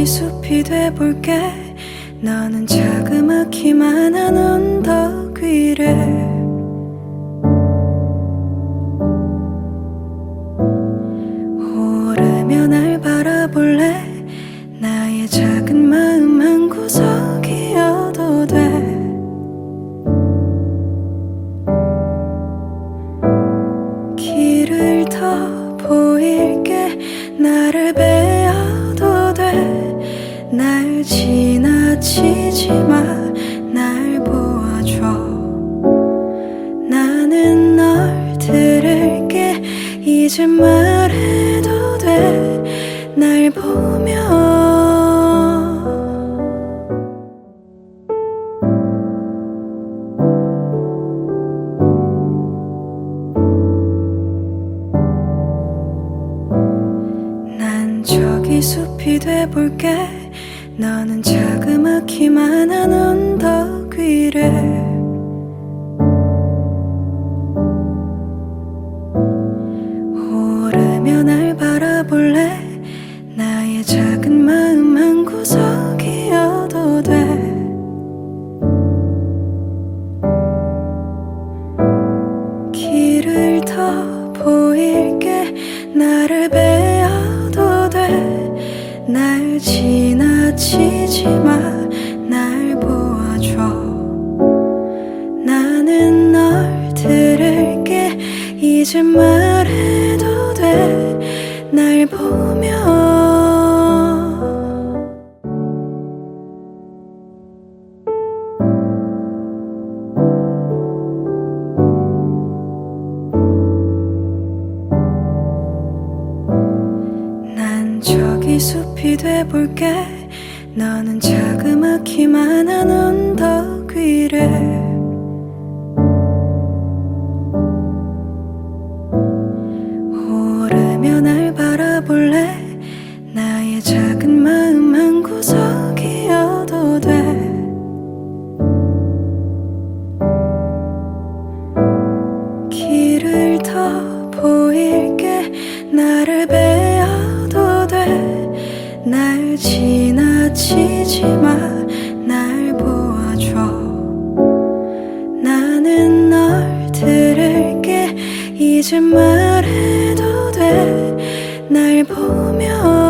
저기 숲이 돼볼게. 너는 자그마키만 한 언덕 위를. 오르며 날 바라볼래? 나의 작은 마음 한 구석이어도 돼. 길을 더 보일게. 나를 돼 날 지나치지 마 날 보아줘. 나는 널 들을게. 이제 말해도 돼. 날 보며 난 저기 숲이 돼볼게 너는 자그마키만 한 언덕 위를 오르며 날 바라볼래? 나의 작은 마음 한 구석이어도 돼. 길을 더 보일게. 나를 베어도 돼. 날 지 나치지 마 날 보아줘. 나는 널 들을게. 이제 말해도 돼. 날 보며 숲이 돼볼게 너는 자그마키만한 언덕 위를. 오르며 날 바라볼래? 나의 작은 마음 한 구석이어도 돼. 길을 더 보일게. 나를 베어도 돼날 지 거짓말해도 돼 날 보면